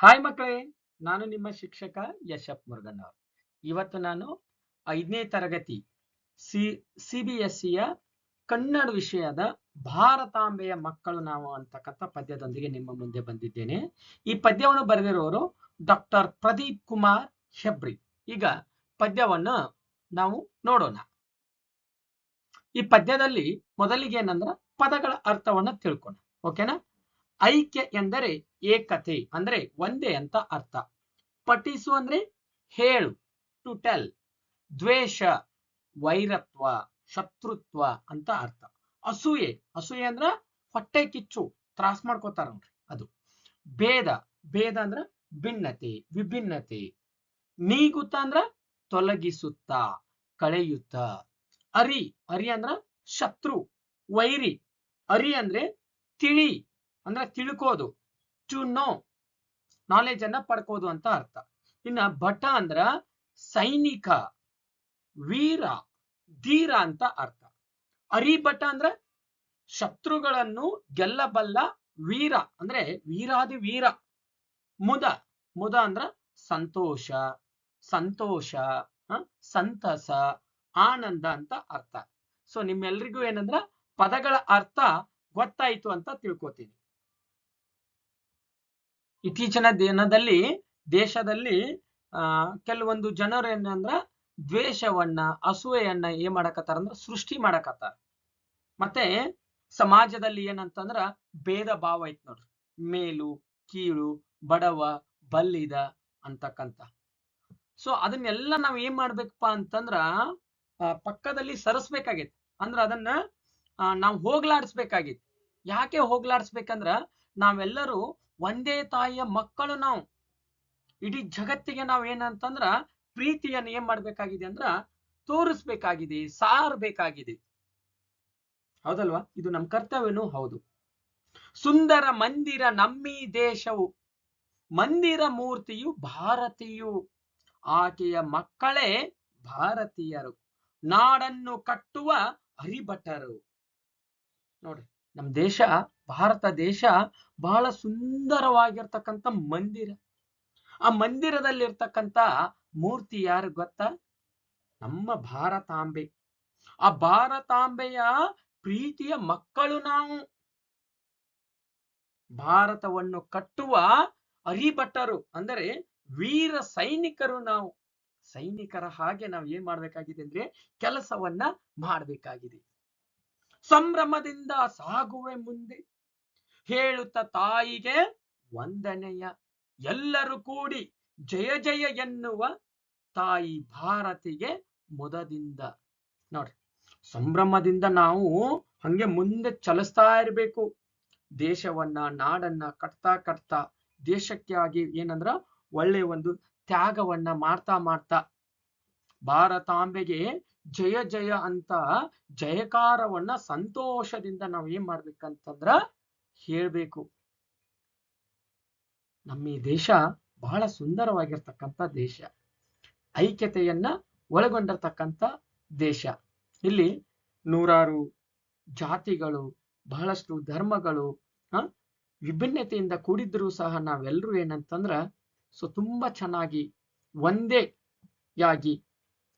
Hi ಮಕ್ಕಳೇ, ನಾನು ನಿಮ್ಮ ಶಿಕ್ಷಕ ಯಶಪ್ ಮುರುಗನ್ ಅವರು ಇವತ್ತು ನಾನು ಐದನೇ ತರಗತಿ ಸಿ ಸಿ ಬಿ ಎಸ್ ಸಿಯ ಕನ್ನಡ ವಿಷಯದ ಭಾರತಾಂಬೆಯ ಮಕ್ಕಳು ನಾವು ಅಂತಕ್ಕಂಥ ಪದ್ಯದೊಂದಿಗೆ ನಿಮ್ಮ ಮುಂದೆ ಬಂದಿದ್ದೇನೆ. ಈ ಪದ್ಯವನ್ನು ಬರೆದಿರುವವರು ಡಾಕ್ಟರ್ ಪ್ರದೀಪ್ ಕುಮಾರ್ ಹೆಬ್ರಿ. ಈಗ ಪದ್ಯವನ್ನು ನಾವು ನೋಡೋಣ. ಈ ಪದ್ಯದಲ್ಲಿ ಮೊದಲಿಗೆ ಏನಂದ್ರ ಪದಗಳ ಅರ್ಥವನ್ನ ತಿಳ್ಕೋಣ. ಓಕೆನಾ? ಐಕ್ಯ ಎಂದರೆ ಏಕತೆ ಅಂದ್ರೆ ಒಂದೇ ಅಂತ ಅರ್ಥ. ಪಠಿಸು ಅಂದ್ರೆ ಹೇಳು ಟು ಟೆಲ್ ದ್ವೇಷ, ವೈರತ್ವ, ಶತ್ರುತ್ವ ಅಂತ ಅರ್ಥ. ಅಸೂಯೆ ಅಸೂಯೆ ಅಂದ್ರ ಹೊಟ್ಟೆ ಕಿಚ್ಚು, ತ್ರಾಸ್ ಮಾಡ್ಕೋತಾರ ನೋಡ್ರಿ ಅದು. ಭೇದ ಭೇದ ಅಂದ್ರ ಭಿನ್ನತೆ, ವಿಭಿನ್ನತೆ. ನೀಗುತ್ತ ಅಂದ್ರ ತೊಲಗಿಸುತ್ತ, ಕಳೆಯುತ್ತ. ಅರಿ ಅರಿ ಅಂದ್ರ ಶತ್ರು, ವೈರಿ. ಅರಿ ಅಂದ್ರೆ ತಿಳಿ ಅಂದ್ರೆ ತಿಳ್ಕೋದು ಟು ನೋ ನಾಲೆಜ್ ಅನ್ನ ಪಡ್ಕೋದು ಅಂತ ಅರ್ಥ. ಇನ್ನ ಭಟ ಅಂದ್ರ ಸೈನಿಕ, ವೀರ, ಧೀರ ಅಂತ ಅರ್ಥ. ಅರಿಭಟ ಅಂದ್ರ ಶತ್ರುಗಳನ್ನು ಗೆಲ್ಲಬಲ್ಲ ವೀರ, ಅಂದ್ರೆ ವೀರಾದಿ ವೀರ. ಮುದ ಮುದ ಅಂದ್ರ ಸಂತೋಷ ಸಂತೋಷ? ಸಂತಸ, ಆನಂದ ಅಂತ ಅರ್ಥ. ಸೊ ನಿಮ್ಮೆಲ್ರಿಗೂ ಏನಂದ್ರ ಪದಗಳ ಅರ್ಥ ಗೊತ್ತಾಯ್ತು ಅಂತ ತಿಳ್ಕೊತೀನಿ. ಇತ್ತೀಚಿನ ದಿನದಲ್ಲಿ ದೇಶದಲ್ಲಿ ಕೆಲವೊಂದು ಜನರು ಏನಂದ್ರ ದ್ವೇಷವನ್ನ, ಅಸೂಯೆಯನ್ನ ಏನ್ ಮಾಡಕತ್ತಾರ ಅಂದ್ರ ಸೃಷ್ಟಿ ಮಾಡಕತ್ತಾರ. ಮತ್ತೆ ಸಮಾಜದಲ್ಲಿ ಏನಂತಂದ್ರ ಭೇದ ಭಾವ ಐತ್ ನೋಡ್ರಿ. ಮೇಲು, ಕೀಳು, ಬಡವ, ಬಲ್ಲಿದ ಅಂತಕ್ಕಂತ ಸೊ ಅದನ್ನೆಲ್ಲ ನಾವ್ ಏನ್ ಮಾಡ್ಬೇಕಪ್ಪ ಅಂತಂದ್ರ ಪಕ್ಕದಲ್ಲಿ ಸರಿಸ್ಬೇಕಾಗೈತಿ. ಅಂದ್ರ ಅದನ್ನ ನಾವು ನಾವ್ ಹೋಗ್ಲಾಡಿಸ್ಬೇಕಾಗೈತಿ. ಯಾಕೆ ಹೋಗ್ಲಾಡಿಸ್ಬೇಕಂದ್ರ ನಾವೆಲ್ಲರೂ ಒಂದೇ ತಾಯಿಯ ಮಕ್ಕಳು ನಾವು. ಇಡೀ ಜಗತ್ತಿಗೆ ನಾವು ಏನಂತಂದ್ರ ಪ್ರೀತಿಯನ್ನು ಏನ್ ಮಾಡ್ಬೇಕಾಗಿದೆ ಅಂದ್ರ ತೋರಿಸ್ಬೇಕಾಗಿದೆ, ಸಾರ್ಬೇಕಾಗಿದೆ. ಹೌದಲ್ವಾ? ಇದು ನಮ್ ಕರ್ತವ್ಯನೂ ಹೌದು. ಸುಂದರ ಮಂದಿರ ನಮ್ಮಿ ದೇಶವು. ಮಂದಿರ ಮೂರ್ತಿಯು ಭಾರತೀಯು. ಆಕೆಯ ಮಕ್ಕಳೇ ಭಾರತೀಯರು. ನಾಡನ್ನು ಕಟ್ಟುವ ಹರಿಭಟ್ಟರು ನೋಡ್ರಿ. ನಮ್ ದೇಶ, ಭಾರತ ದೇಶ ಬಹಳ ಸುಂದರವಾಗಿರ್ತಕ್ಕಂಥ ಮಂದಿರ. ಆ ಮಂದಿರದಲ್ಲಿರ್ತಕ್ಕಂಥ ಮೂರ್ತಿ ಯಾರು ಗೊತ್ತಾ? ನಮ್ಮ ಭಾರತಾಂಬೆ. ಆ ಭಾರತಾಂಬೆಯ ಪ್ರೀತಿಯ ಮಕ್ಕಳು ನಾವು. ಭಾರತವನ್ನು ಕಟ್ಟುವ ಅರಿಭಟ್ಟರು, ಅಂದರೆ ವೀರ ಸೈನಿಕರು ನಾವು. ಸೈನಿಕರ ಹಾಗೆ ನಾವು ಏನ್ ಮಾಡ್ಬೇಕಾಗಿದೆ ಅಂದ್ರೆ ಕೆಲಸವನ್ನ ಮಾಡ್ಬೇಕಾಗಿದೆ. ಸಂಭ್ರಮದಿಂದ ಸಾಗುವೆ ಮುಂದೆ ಹೇಳುತ್ತ ತಾಯಿಗೆ ವಂದನೆಯ. ಎಲ್ಲರೂ ಕೂಡಿ ಜಯ ಜಯ ಎನ್ನುವ ತಾಯಿ ಭಾರತಿಗೆ ಮೊದದಿಂದ. ನೋಡ್ರಿ, ಸಂಭ್ರಮದಿಂದ ನಾವು ಹಂಗೆ ಮುಂದೆ ಚಲಿಸ್ತಾ ಇರ್ಬೇಕು. ದೇಶವನ್ನ, ನಾಡನ್ನ ಕಟ್ತಾ ಕಟ್ತಾ ದೇಶಕ್ಕೆ ಆಗಿ ಏನಂದ್ರ ಒಳ್ಳೆ ಒಂದು ತ್ಯಾಗವನ್ನ ಮಾಡ್ತಾ ಮಾಡ್ತಾ ಭಾರತಾಂಬೆಗೆ ಜಯ ಜಯ ಅಂತ ಜಯಕಾರವನ್ನ ಸಂತೋಷದಿಂದ ನಾವ್ ಏನ್ ಮಾಡ್ಬೇಕಂತಂದ್ರ ಹೇಳ್ಬೇಕು. ನಮ್ಮ ಈ ದೇಶ ಬಹಳ ಸುಂದರವಾಗಿರ್ತಕ್ಕಂಥ ದೇಶ. ಐಕ್ಯತೆಯನ್ನ ಒಳಗೊಂಡಿರ್ತಕ್ಕಂಥ ದೇಶ. ಇಲ್ಲಿ ನೂರಾರು ಜಾತಿಗಳು, ಬಹಳಷ್ಟು ಧರ್ಮಗಳು, ಹ, ವಿಭಿನ್ನತೆಯಿಂದ ಕೂಡಿದ್ರು ಸಹ ನಾವೆಲ್ಲರೂ ಏನಂತಂದ್ರ ಸೊ ತುಂಬಾ ಚೆನ್ನಾಗಿ ಒಂದೇ ಯಾಗಿ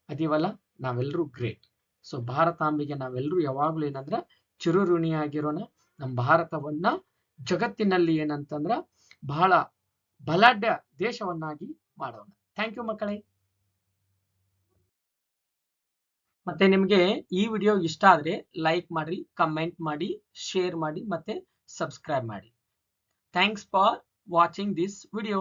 ಅದೀವಲ್ಲ ನಾವೆಲ್ಲರೂ ಗ್ರೇಟ್. ಸೊ ಭಾರತಾಂಬೆಗೆ ನಾವೆಲ್ಲರೂ ಯಾವಾಗ್ಲೂ ಏನಂದ್ರ ಚಿರುಋಣಿಯಾಗಿರೋಣ. ನಮ್ಮ ಭಾರತವನ್ನ ಜಗತ್ತಿನಲ್ಲಿ ಏನಂತಂದ್ರ ಬಹಳ ಬಲಾಢ್ಯ ದೇಶವನ್ನಾಗಿ ಮಾಡೋಣ. ಥ್ಯಾಂಕ್ ಯು ಮಕ್ಕಳೇ. ಮತ್ತೆ ನಿಮಗೆ ಈ ವಿಡಿಯೋ ಇಷ್ಟ ಆದ್ರೆ ಲೈಕ್ ಮಾಡಿ ಕಮೆಂಟ್ ಮಾಡಿ ಶೇರ್ ಮಾಡಿ ಮತ್ತೆ ಸಬ್ಸ್ಕ್ರೈಬ್ ಮಾಡಿ. Thanks for watching this video